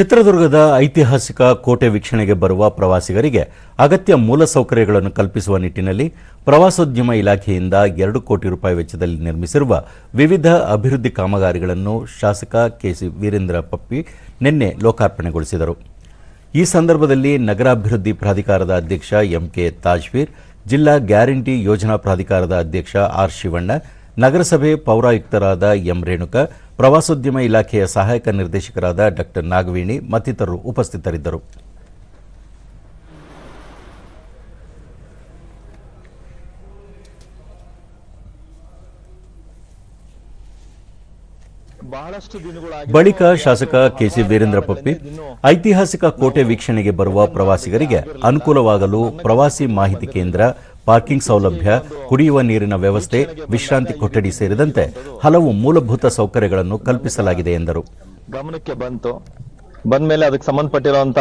ಚಿತ್ರದುರ್ಗದ ಐತಿಹಾಸಿಕ ಕೋಟೆ ವೀಕ್ಷಣೆಗೆ ಬರುವ ಪ್ರವಾಸಿಗರಿಗೆ ಅಗತ್ಯ ಮೂಲಸೌಕರ್ಯಗಳನ್ನು ಕಲ್ಪಿಸುವ ನಿಟ್ಟಿನಲ್ಲಿ ಪ್ರವಾಸೋದ್ಯಮ ಇಲಾಖೆಯಿಂದ ಎರಡು ಕೋಟಿ ರೂಪಾಯಿ ವೆಚ್ಚದಲ್ಲಿ ನಿರ್ಮಿಸಿರುವ ವಿವಿಧ ಅಭಿವೃದ್ಧಿ ಕಾಮಗಾರಿಗಳನ್ನು ಶಾಸಕ ಕೆಸಿ ವೀರೇಂದ್ರ ಪಪ್ಪಿ ನಿನ್ನೆ ಲೋಕಾರ್ಪಣೆಗೊಳಿಸಿದರು. ಈ ಸಂದರ್ಭದಲ್ಲಿ ನಗರಾಭಿವೃದ್ಧಿ ಪ್ರಾಧಿಕಾರದ ಅಧ್ಯಕ್ಷ ಎಂಕೆ ತಾಜ್ವೀರ್, ಜಿಲ್ಲಾ ಗ್ಯಾರಂಟಿ ಯೋಜನಾ ಪ್ರಾಧಿಕಾರದ ಅಧ್ಯಕ್ಷ ಆರ್ ಶಿವಣ್ಣ, ನಗರಸಭೆ ಪೌರಾಯುಕ್ತರಾದ ಎಂ ರೇಣುಕಾ ಪ್ರವಾಸೋದ್ಯಮ ಇಲಾಖೆಯ ಸಹಾಯಕ ನಿರ್ದೇಶಕರಾದ ಡಾಕ್ಟರ್ ನಾಗವೇಣಿ ಮತ್ತಿತರರು ಉಪಸ್ಥಿತರಿದ್ದರು. ಬಳಿಕ ಶಾಸಕ ಕೆಸಿ ವೀರೇಂದ್ರ ಪಪ್ಪಿ ಐತಿಹಾಸಿಕ ಕೋಟೆ ವೀಕ್ಷಣೆಗೆ ಬರುವ ಪ್ರವಾಸಿಗರಿಗೆ ಅನುಕೂಲವಾಗಲು ಪ್ರವಾಸಿ ಮಾಹಿತಿ ಕೇಂದ್ರ ಪಾರ್ಕಿಂಗ್ ಸೌಲಭ್ಯ, ಕುಡಿಯುವ ನೀರಿನ ವ್ಯವಸ್ಥೆ, ವಿಶ್ರಾಂತಿ ಕೊಠಡಿ ಸೇರಿದಂತೆ ಹಲವು ಮೂಲಭೂತ ಸೌಕರ್ಯಗಳನ್ನು ಕಲ್ಪಿಸಲಾಗಿದೆ ಎಂದರು. ಗಮನಕ್ಕೆ ಬಂತು. ಬಂದ ಮೇಲೆ ಅದಕ್ಕೆ ಸಂಬಂಧಪಟ್ಟಿರುವಂತ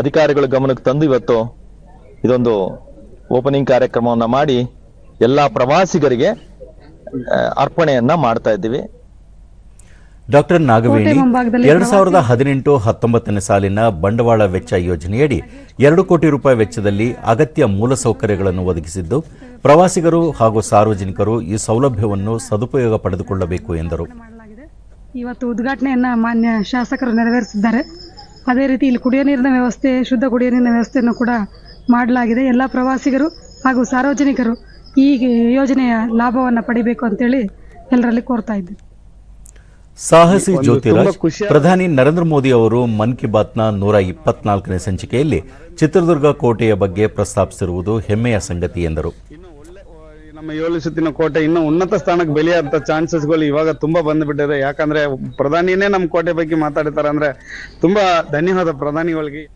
ಅಧಿಕಾರಿಗಳು ಗಮನಕ್ಕೆ ತಂದು ಇವತ್ತು ಇದೊಂದು ಓಪನಿಂಗ್ ಕಾರ್ಯಕ್ರಮವನ್ನು ಮಾಡಿ ಎಲ್ಲ ಪ್ರವಾಸಿಗರಿಗೆ ಅರ್ಪಣೆಯನ್ನ ಮಾಡ್ತಾ ಇದ್ದೀವಿ. ಡಾಕ್ಟರ್ ನಾಗವೇಣಿ ಎರಡು ಸಾವಿರದ ಹದಿನೆಂಟು ಹತ್ತೊಂಬತ್ತನೇ ಸಾಲಿನ ಬಂಡವಾಳ ವೆಚ್ಚ ಯೋಜನೆಯಡಿ ಎರಡು ಕೋಟಿ ರೂಪಾಯಿ ವೆಚ್ಚದಲ್ಲಿ ಅಗತ್ಯ ಮೂಲಸೌಕರ್ಯಗಳನ್ನು ಒದಗಿಸಿದ್ದು ಪ್ರವಾಸಿಗರು ಹಾಗೂ ಸಾರ್ವಜನಿಕರು ಈ ಸೌಲಭ್ಯವನ್ನು ಸದುಪಯೋಗ ಪಡೆದುಕೊಳ್ಳಬೇಕು ಎಂದರು. ಇವತ್ತು ಉದ್ಘಾಟನೆಯನ್ನ ಮಾನ್ಯ ಶಾಸಕರು ನೆರವೇರಿಸಿದ್ದಾರೆ. ಅದೇ ರೀತಿ ಇಲ್ಲಿ ಕುಡಿಯುವ ನೀರಿನ ವ್ಯವಸ್ಥೆ ಶುದ್ಧ ಕುಡಿಯುವ ನೀರಿನ ವ್ಯವಸ್ಥೆಯನ್ನು ಕೂಡ ಮಾಡಲಾಗಿದೆ. ಎಲ್ಲ ಪ್ರವಾಸಿಗರು ಹಾಗೂ ಸಾರ್ವಜನಿಕರು ಈ ಯೋಜನೆಯ ಲಾಭವನ್ನು ಪಡಿಬೇಕು ಅಂತೇಳಿ ಎಲ್ಲರಲ್ಲಿ ಕೋರ್ತಾ ಇದ್ದೇನೆ. ಸಾಹಸಿ ಜ್ಯೋತಿರಾಜ್ ಪ್ರಧಾನಿ ನರೇಂದ್ರ ಮೋದಿ ಅವರು ಮನ್ ಕಿ ಬಾತ್ನ ನೂರ ಇಪ್ಪತ್ನಾಲ್ಕನೇ ಸಂಚಿಕೆಯಲ್ಲಿ ಚಿತ್ರದುರ್ಗ ಕೋಟೆಯ ಬಗ್ಗೆ ಪ್ರಸ್ತಾಪಿಸಿರುವುದು ಹೆಮ್ಮೆಯ ಸಂಗತಿ ಎಂದರು. ಇನ್ನು ಒಳ್ಳೆ ನಮ್ಮ ಏಳು ಸುತ್ತಿನ ಕೋಟೆ ಇನ್ನೂ ಉನ್ನತ ಸ್ಥಾನಕ್ಕೆ ಬೆಳೆಯುವಂತ ಚಾನ್ಸಸ್ಗಳು ಇವಾಗ ತುಂಬಾ ಬಂದ್ಬಿಟ್ಟಿದೆ. ಯಾಕಂದ್ರೆ ಪ್ರಧಾನಿನೇ ನಮ್ಮ ಕೋಟೆ ಬಗ್ಗೆ ಮಾತಾಡ್ತಾರೆ ಅಂದ್ರೆ ತುಂಬಾ ಧನ್ಯವಾದ ಪ್ರಧಾನಿಗಳಿಗೆ.